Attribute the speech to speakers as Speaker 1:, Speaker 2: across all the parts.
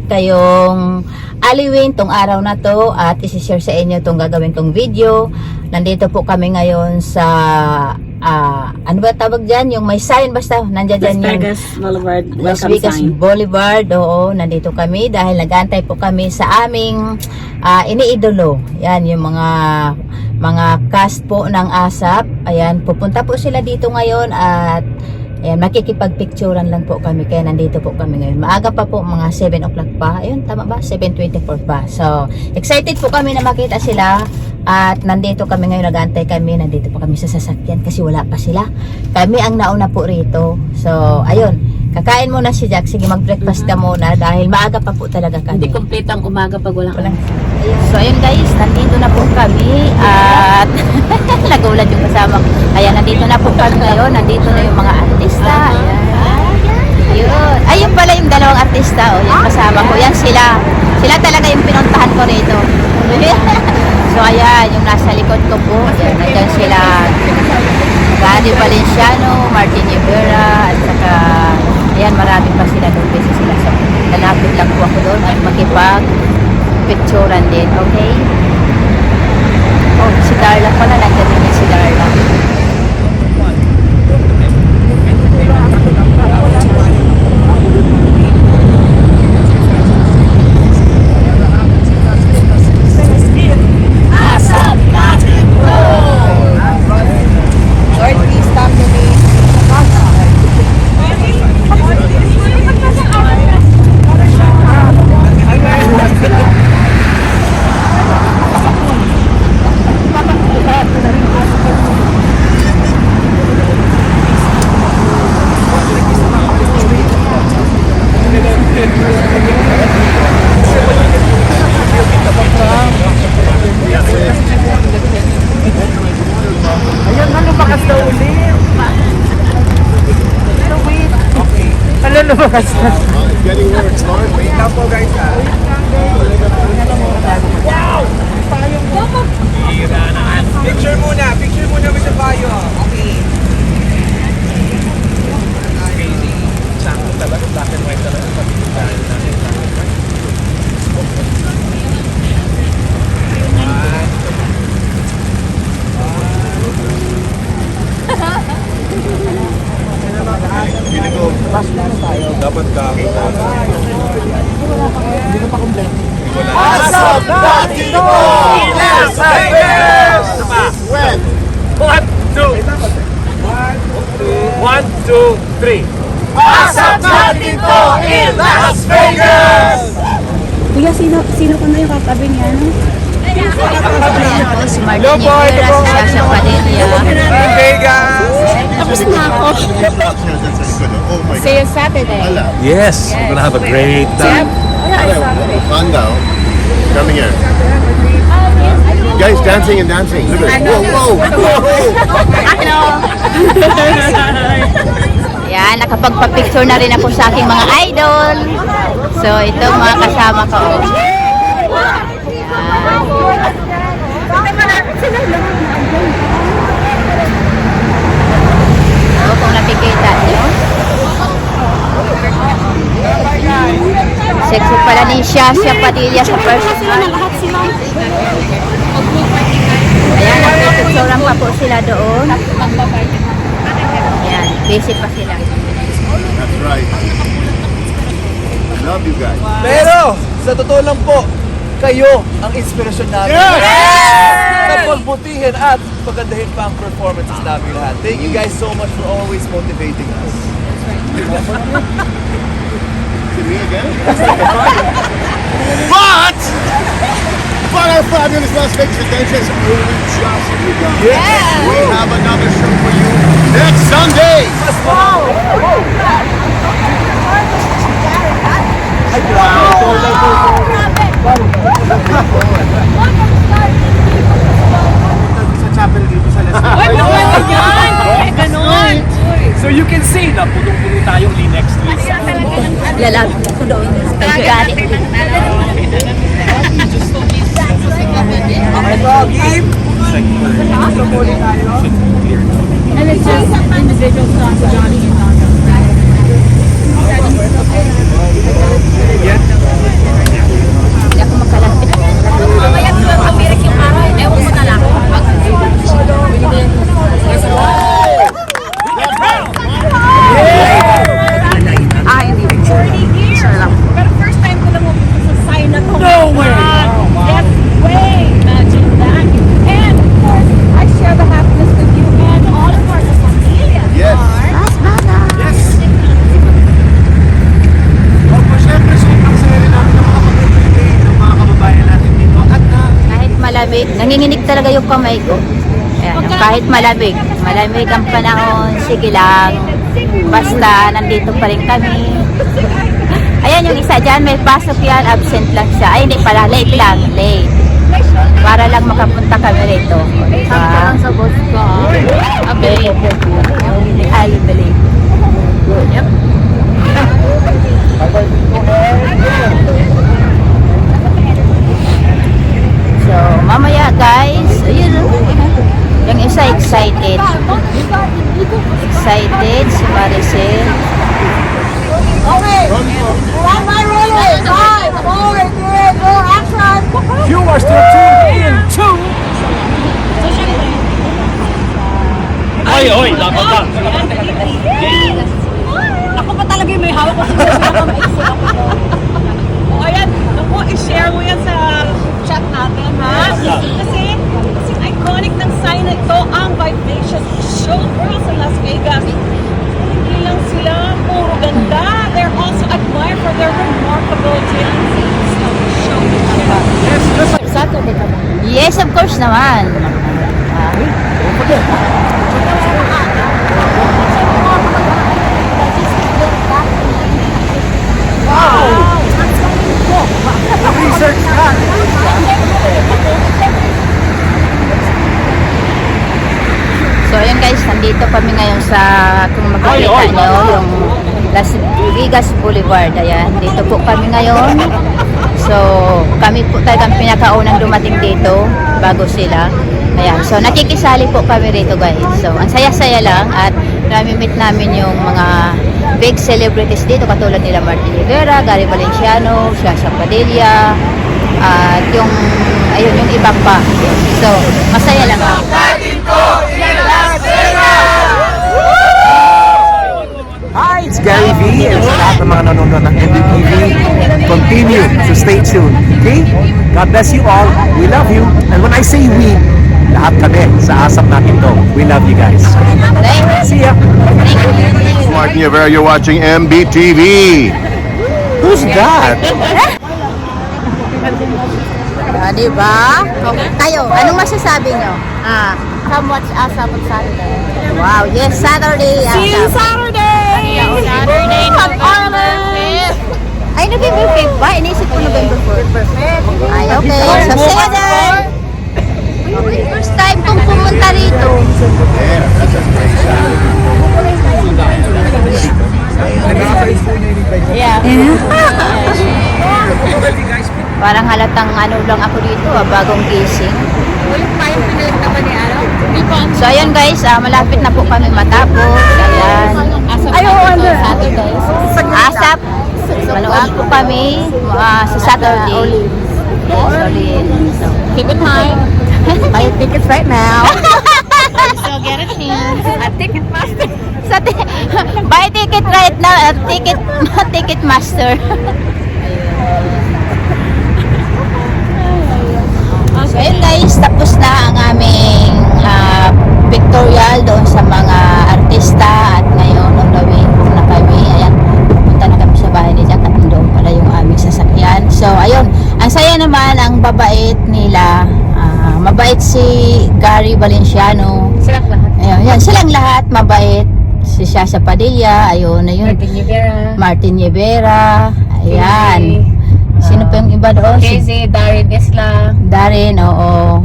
Speaker 1: kayong aliwin tong araw na to at isi-share sa inyo tong gagawin kong video. Nandito po kami ngayon sa ah, ano ba tawag dyan? Yung may sign basta nandiyan
Speaker 2: Las
Speaker 1: dyan yung
Speaker 2: Vegas Boulevard
Speaker 1: Las Vegas
Speaker 2: sign.
Speaker 1: Boulevard. Oo, nandito kami dahil nag-aantay po kami sa aming ah, iniidolo. Yan, yung mga mga cast po ng ASAP. Ayan, pupunta po sila dito ngayon at Ayan, makikipagpicturan lang po kami kaya nandito po kami ngayon. Maaga pa po, mga 7 o'clock pa. Ayun, tama ba? 7.24 pa. So, excited po kami na makita sila at nandito kami ngayon, nag-antay kami, nandito po kami sa sasakyan kasi wala pa sila. Kami ang nauna po rito. So, ayun, kakain muna si Jack. Sige, mag-breakfast ka muna dahil maaga pa po talaga kami.
Speaker 2: Hindi complete ang umaga pag walang
Speaker 1: Walang- So ayun guys, nandito na po kami at nagulat yung kasama ko. Ayan, nandito na po kami ngayon. Nandito na yung mga artista. Ayan. Yun. Ayun pala yung dalawang artista. O, yung kasama ko. Yan sila. Sila talaga yung pinuntahan ko rito. so ayan, yung nasa likod ko po. Ayan, nandyan sila. Gary Valenciano, Martin Rivera, at saka ayan, marami pa sila doon. Busy sila. So, lalapit lang po ako doon at makipag picturean din, okay? Oh, si Darla pala, nandiyan din si Darla. Lord, please stop the day.
Speaker 3: Ayan na, lumakas na ulit. So wait. Ano na?
Speaker 4: Getting worse, Lord.
Speaker 3: Wait lang po guys ah. Wow! Picture muna, picture muna with the bio. Okay. Crazy. Sakto talaga, black and white talaga. Pagkikitaan natin. Dapat ka.
Speaker 4: Asap Latino!
Speaker 3: Las Vegas!
Speaker 4: When?
Speaker 3: One, two. One, two, three.
Speaker 4: Asap Latino in Las Vegas!
Speaker 2: Kuya, sino, sino ko na yung katabi niya, no?
Speaker 1: Si Martin. Rivera, si Sasha Padilla.
Speaker 3: Vegas!
Speaker 2: Tapos na ako.
Speaker 4: My
Speaker 2: See you Saturday.
Speaker 5: Yes, we're gonna have a great time.
Speaker 4: Fun now. Coming here. You guys dancing and dancing. Look at it. Whoa, whoa, whoa!
Speaker 1: Ayan, nakapagpa-picture na rin ako sa aking mga idol. So, ito mga kasama ko. Ayan. So, kung nakikita nyo. Sexy pala ni Shasha Padilla sa personal. Ayan, nagpipicturean pa po sila doon. Ayan, busy pa sila.
Speaker 4: That's right. Love you guys.
Speaker 3: Pero, sa totoo lang po, kayo ang inspirasyon namin. Na pagbutihin at pagandahin pa ang performances namin lahat. Thank you guys so much for always motivating us.
Speaker 4: To me again? but, but our fabulous Las Vegas Adventures only just begun. We have another show for you next Sunday.
Speaker 3: Sa chapel dito sa Las So you can see na punong-puno tayong next week.
Speaker 1: Lalapit ko doon kay Gary.
Speaker 2: And it's just individual songs, Johnny and Naga.
Speaker 1: Hindi ako makalapit.
Speaker 2: Mamaya ko umirik yung araw. Ewan mo na lang.
Speaker 1: Nanginginig talaga yung kamay ko. Ayan, kahit malamig, malamig ang panahon, sige lang. Basta, nandito pa rin kami. Ayan yung isa dyan, may pasok yan, absent lang siya. Ay, hindi pala, late lang, late. Para lang makapunta kami rito. Sakto lang sa boss ko. Okay. Ay, believe. Yep. So, mamaya guys, ayun, yung isa excited. Excited si Maricel.
Speaker 5: You are still tuned in to... Oy, oy, dapat ka.
Speaker 2: Ako pa talaga yung may hawak kasi sila O ayan, naku, i-share mo yan sa chat natin, ha? Kasi, kasi iconic ng sign na ito, ang Vivacious Showgirls sa Las Vegas. Hindi lang sila puro ganda. They're also admired for their remarkable talents of showmanship.
Speaker 1: Saturday ka ba? Naman. So ayun guys, nandito kami ngayon sa kung makikita nyo yung Las Vegas Boulevard. Ayan, dito po kami ngayon. So kami po talagang pinakaunang dumating dito bago sila. Ayan, so nakikisali po kami rito guys. So ang saya-saya lang at nami-meet namin yung mga big celebrities dito katulad nila Martin Rivera, Gary Valenciano, Shasha Padilla, at yung ayun yung iba pa. So masaya lang ako.
Speaker 5: Hi, it's Gary V. And sa lahat ng mga nanonood ng MBTV, continue to stay tuned. Okay? God bless you all. We love you. And when I say we, lahat kami sa asap natin to. We love you guys. See ya.
Speaker 4: Martin Rivera, you're watching MBTV.
Speaker 5: Who's that?
Speaker 1: Ah, di ba? Kayo, anong masasabi nyo? Ah, come watch us on Saturday. Wow, yes, Saturday. See you Saturday! Saturday, Hot Island! Ay, November 5 ba? Inisip ko November 4. Perfect. Ay, okay. So, you there! First time kong pumunta rito. Yeah. Parang halatang ano lang ako dito, ah, bagong gising. So ayan guys, ah, malapit na po kami matapos. Ayan. Ayaw, ano? Saturday. Asap. Manood po kami ah, sa Saturday. Yes. So, keep it high. Buy tickets right now. so get a chance. A ticket master. buy ticket right now at ticket ticket master. So ayun guys, tapos na ang aming ah, pictorial doon sa mga artista at ngayon on the na Jack at doon pala yung aming sasakyan. So ayun, ang saya naman ang babait nila. Ah, mabait si Gary Valenciano.
Speaker 2: Silang lahat.
Speaker 1: Ayun, yan, silang lahat mabait. Si Shasha Padilla, ayun, ayun.
Speaker 2: Rivera.
Speaker 1: Martin Rivera, ayan. Sino pa yung iba doon? Si
Speaker 2: Casey, Darren Isla.
Speaker 1: Darin, oo.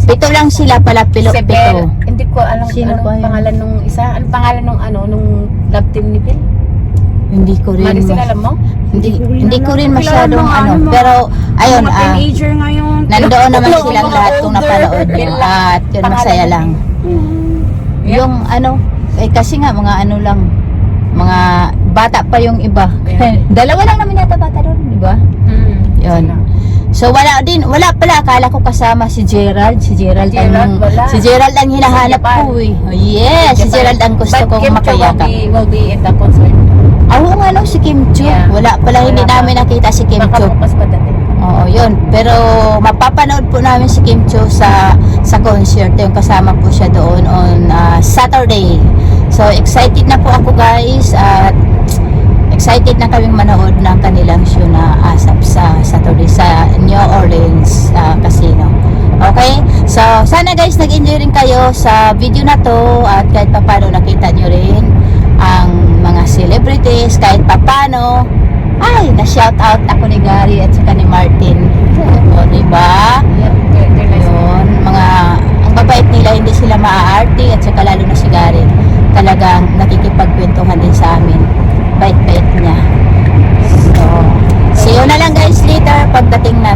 Speaker 1: Pito lang sila pala, pilo,
Speaker 2: Si
Speaker 1: pito.
Speaker 2: Hindi ko alam
Speaker 1: Sino
Speaker 2: anong
Speaker 1: yun?
Speaker 2: pangalan nung isa. Anong pangalan nung ano, nung love team ni Bill?
Speaker 1: Hindi ko rin, mas-
Speaker 2: alam mo?
Speaker 1: hindi, hindi ko rin masyadong ano, pero ayun,
Speaker 2: Mga
Speaker 1: ah,
Speaker 2: teenager ngayon.
Speaker 1: nandoon naman silang lahat kung napanood nyo.
Speaker 2: Bill lang.
Speaker 1: At yun, masaya lang. Yung ano, eh kasi nga mga ano lang, mga bata pa yung iba. Dalawa lang naman yata bata doon, di ba?
Speaker 2: Hmm.
Speaker 1: Yun. So wala din, wala pala akala ko kasama si Gerald, si Gerald,
Speaker 2: Gerald,
Speaker 1: ang
Speaker 2: wala.
Speaker 1: si Gerald ang hinahanap ko eh. Oh, yes, si Gerald ang gusto
Speaker 2: But
Speaker 1: kong
Speaker 2: Kim
Speaker 1: makayakap.
Speaker 2: be, will be in the concert.
Speaker 1: Ah, Oo nga no, si Kim Cho.
Speaker 2: Yeah.
Speaker 1: Wala pala, hindi
Speaker 2: Wala pa.
Speaker 1: namin nakita si Kim
Speaker 2: Baka pa dati.
Speaker 1: Oo, yun. Pero mapapanood po namin si Kim Cho sa sa concert. Yung kasama po siya doon on ah, Saturday. So excited na po ako guys at excited na kaming manood ng kanilang show na ASAP sa Saturday sa New Orleans ah, Casino. Okay? So, sana guys nag-enjoy rin kayo sa video na to at kahit papano nakita nyo rin ang mga celebrities kahit papano ay, na-shout out ako ni Gary at saka ni Martin. O, diba? Yun, mga, ang babait nila, hindi sila maaarte at saka lalo na si Gary. Talagang nakikipagkwentuhan din sa amin bait-bait niya. So, see you na lang guys later pagdating namin.